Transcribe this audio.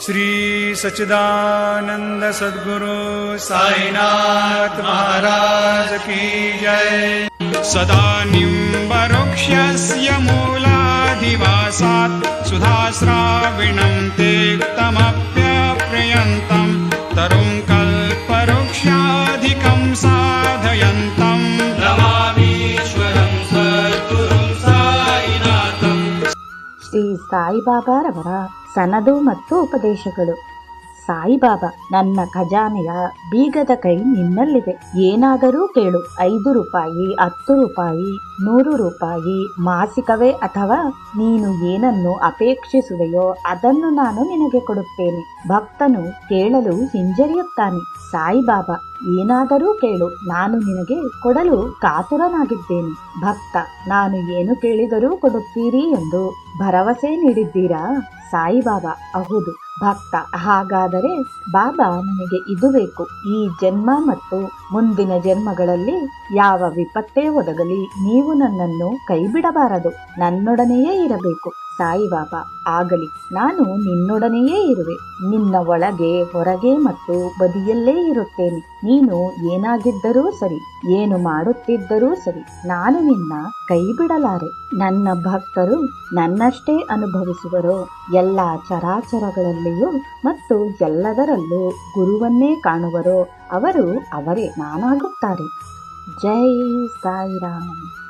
श्री साईनाथ महाराज की जय। सदा निम्बवृक्षस्य मूलाधिवासात् सुधास्राविणं तेक्तमप्यप्रियन्तम् तरुं कल्पवृक्षाधिकं साधयन्तम् ಸಾಯಿಬಾಬಾರವರ ಸನದು ಮತ್ತು ಉಪದೇಶಗಳು. ಸಾಯಿಬಾಬಾ, ನನ್ನ ಖಜಾನೆಯ ಬೀಗದ ಕೈ ನಿನ್ನಲ್ಲಿದೆ. ಏನಾದರೂ ಕೇಳು. ಐದು ರೂಪಾಯಿ, ಹತ್ತು ರೂಪಾಯಿ, ನೂರು ರೂಪಾಯಿ, ಮಾಸಿಕವೇ ಅಥವಾ ನೀನು ಏನನ್ನು ಅಪೇಕ್ಷಿಸುವೆಯೋ ಅದನ್ನು ನಾನು ನಿನಗೆ ಕೊಡುತ್ತೇನೆ. ಭಕ್ತನು ಕೇಳಲು ಹಿಂಜರಿಯುತ್ತಾನೆ. ಸಾಯಿಬಾಬಾ ಏನಾದರೂ ಕೇಳು. ನಾನು ನಿನಗೆ ಕೊಡಲು ಕಾತುರನಾಗಿದ್ದೇನೆ. ಭಕ್ತ, ನಾನು ಏನು ಕೇಳಿದರೂ ಕೊಡುತ್ತೀರಿ ಎಂದು ಭರವಸೆ ನೀಡಿದ್ದೀರಾ? ಸಾಯಿಬಾಬಾ, ಹೌದು. ಭಕ್ತ, ಹಾಗಾದರೆ ಬಾಬಾ ನನಗೆ ಇದು ಬೇಕು. ಈ ಜನ್ಮ ಮತ್ತು ಮುಂದಿನ ಜನ್ಮಗಳಲ್ಲಿ ಯಾವ ವಿಪತ್ತೇ ಒದಗಲಿ, ನೀವು ನನ್ನನ್ನು ಕೈಬಿಡಬಾರದು. ನನ್ನೊಡನೆಯೇ ಇರಬೇಕು. ಸಾಯಿಬಾಬಾ ಆಗಲಿ. ನಾನು ನಿನ್ನೊಡನೆಯೇ ಇರುವೆ. ನಿನ್ನ ಒಳಗೆ, ಹೊರಗೆ ಮತ್ತು ಬದಿಯಲ್ಲೇ ಇರುತ್ತೇನೆ. ನೀನು ಏನಾಗಿದ್ದರೂ ಸರಿ, ಏನು ಮಾಡುತ್ತಿದ್ದರೂ ಸರಿ, ನಾನು ನಿನ್ನ ಕೈ ಬಿಡಲಾರೆ ನನ್ನ ಭಕ್ತರು ನನ್ನಷ್ಟೇ ಅನುಭವಿಸುವರು. ಎಲ್ಲ ಚರಾಚರಗಳಲ್ಲಿಯೂ ಮತ್ತು ಎಲ್ಲದರಲ್ಲೂ ಗುರುವನ್ನೇ ಕಾಣುವರು. ಅವರು ಅವರೇ, ನಾನಾಗುತ್ತಾರೆ. ಜೈ ಸಾಯಿರಾಮ್.